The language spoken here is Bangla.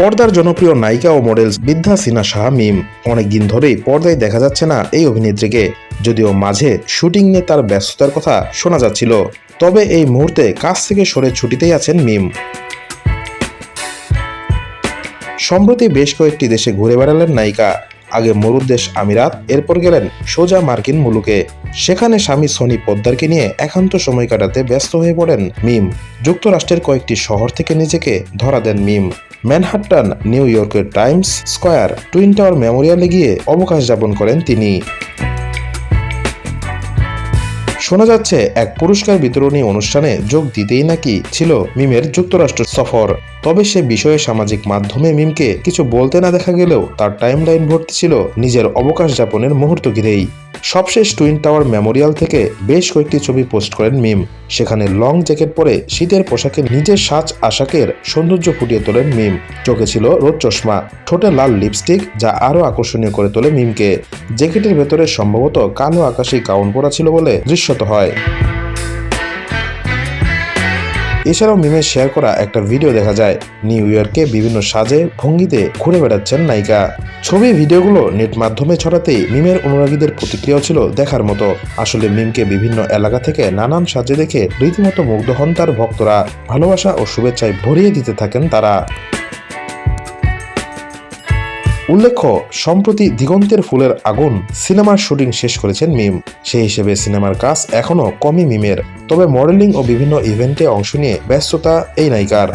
পর্দার জনপ্রিয় নায়িকা ও মডেল বিদ্যা সিনহা শাহ মিম। অনেকদিন ধরেই পর্দায় দেখা যাচ্ছে না এই অভিনেত্রীকে। যদিও মাঝে শুটিং নিয়ে তার ব্যস্ততার কথা শোনা যাচ্ছিল। তবে এই মুহূর্তে কাজ থেকে সরে ছুটিতেই আছেন মিম। সম্প্রতি বেশ কয়েকটি দেশে ঘুরে বেড়ালেন নায়িকা। আগে মরুর দেশ আমিরাত, এরপর গেলেন সোজা মার্কিন মুলুকে। সেখানে স্বামী সনি পদ্মারকে নিয়ে একান্ত সময় কাটাতে ব্যস্ত হয়ে পড়েন মিম। যুক্তরাষ্ট্রের কয়েকটি শহর থেকে নিজেকে ধরা দেন মিম। ম্যানহাটন নিউ ইয়র্কের টাইমস স্কোয়ার, টুইন টাওয়ার মেমোরিয়ালে গিয়ে অবকাশ যাপন করেন তিনি। শোনা যাচ্ছে, এক পুরস্কার বিতরণী অনুষ্ঠানে যোগ দিতেই নাকি ছিল মিমের যুক্তরাষ্ট্র সফর। তবে সে বিষয়ে সামাজিক মাধ্যমে মিমকে কিছু বলতে না দেখা গেলেও তার টাইমলাইন ভর্তি ছিল নিজের অবকাশ যাপনের মুহূর্ত ঘিরেই। সবশেষ টুইন টাওয়ার মেমোরিয়াল থেকে বেশ কয়েকটি ছবি পোস্ট করেন মিম। সেখানে লং জ্যাকেট পরে শীতের পোশাকে নিজের সাজ আশাকের সৌন্দর্য ফুটিয়ে তোলেন মিম। চোখে ছিল রোদ চশমা, ঠোঁটে লাল লিপস্টিক যা আরও আকর্ষণীয় করে তোলে মিমকে। জ্যাকেটের ভেতরে সম্ভবত কালো আকাশি গাউন পরা ছিল বলে দৃশ্যত হয়। এছাড়াও মিমে শেয়ার করা একটা ভিডিও দেখা যায়। নিউ ইয়র্কে বিভিন্ন সাজে ভঙ্গিতে ঘুরে বেড়াচ্ছেন নায়িকা। ছবি ভিডিওগুলো নেট মাধ্যমে ছড়াতেই মিমের অনুরাগীদের প্রতিক্রিয়াও ছিল দেখার মতো। আসলে মিমকে বিভিন্ন এলাকা থেকে নানান সাজে দেখে রীতিমতো মুগ্ধ হন তার ভক্তরা। ভালোবাসা ও শুভেচ্ছায় ভরিয়ে দিতে থাকেন তারা। উল্লেখ্য, সম্প্রতি দিগন্তের ফুলের আগুন সিনেমার শুটিং শেষ করেছেন মিম। সেই হিসেবে সিনেমার কাজ এখনও কমই মিমের। তবে মডেলিং ও বিভিন্ন ইভেন্টে অংশ নিয়ে ব্যস্ততা এই নায়িকার।